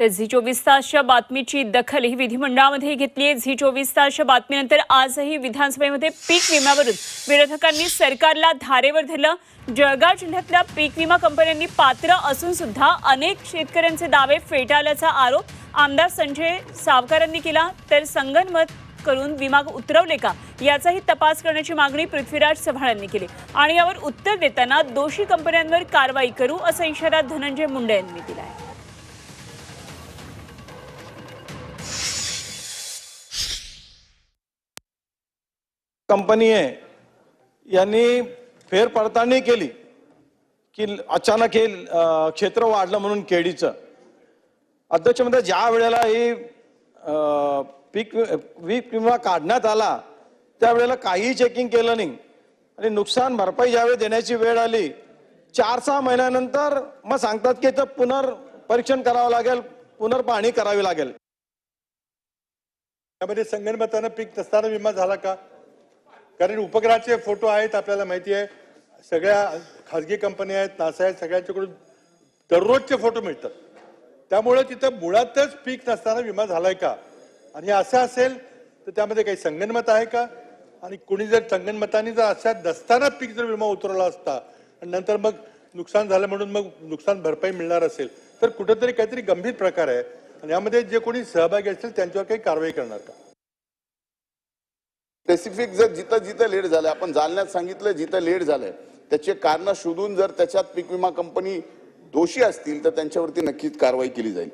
तर झी चोवीस तासच्या बातमीची दखल ही विधिमंडळामध्ये घेतली आहे. झी चोवीस तासच्या बातमीनंतर आजही विधानसभेमध्ये पीक विम्यावरून विरोधकांनी सरकारला धारेवर धरलं. जळगाव जिल्ह्यातल्या पीक विमा कंपन्यांनी पात्र असून सुद्धा अनेक शेतकऱ्यांचे दावे फेटाळल्याचा आरोप आमदार संजय सावकारांनी केला. तर संगनमत करून विमा उतरवले का? याचाही तपास करण्याची मागणी पृथ्वीराज चव्हाण यांनी केली. आणि यावर उत्तर देताना दोषी कंपन्यांवर कारवाई करू असा इशारा धनंजय मुंडे यांनी दिला आहे. कंपनी आहे यांनी फेरपडताळणी केली की अचानक हे क्षेत्र वाढलं म्हणून केळीचं. अध्यक्ष म्हणजे ज्या वेळेला ही पीक वीक विमा काढण्यात आला त्यावेळेला काहीही चेकिंग केलं नाही. आणि नुकसान भरपाई ज्यावेळी देण्याची वेळ आली चार सहा महिन्यानंतर मग सांगतात की इथं पुनर्परीक्षण करावं लागेल पुनर्पाहणी करावी लागेल. त्यामध्ये संगणमतानं पीक नसताना विमा झाला का? कारण उपग्रहाचे फोटो आहेत आपल्याला माहिती आहे. सगळ्या खाजगी कंपन्या आहेत नासा आहेत सगळ्यांच्याकडून दररोजचे फोटो मिळतात. त्यामुळे तिथं मुळातच पीक नसताना विमा झालाय का? आणि असं असेल तर त्यामध्ये काही संगणमत आहे का? आणि कुणी जर संगणमताने जर अशा नसताना पीक जर विमा उतरवला असता आणि नंतर मग नुकसान झालं म्हणून मग नुकसान भरपाई मिळणार असेल तर कुठेतरी काहीतरी गंभीर प्रकार आहे. आणि यामध्ये जे कोणी सहभागी असतील त्यांच्यावर काही कारवाई करणार का? स्पेसिफिक जर जिथं जिथं लेट झालं आपण जालन्यात सांगितलं जिथं लेट झालंय त्याचे कारण शोधून जर त्याच्यात पीक विमा कंपनी दोषी असतील तर त्यांच्यावरती नक्कीच कारवाई केली जाईल.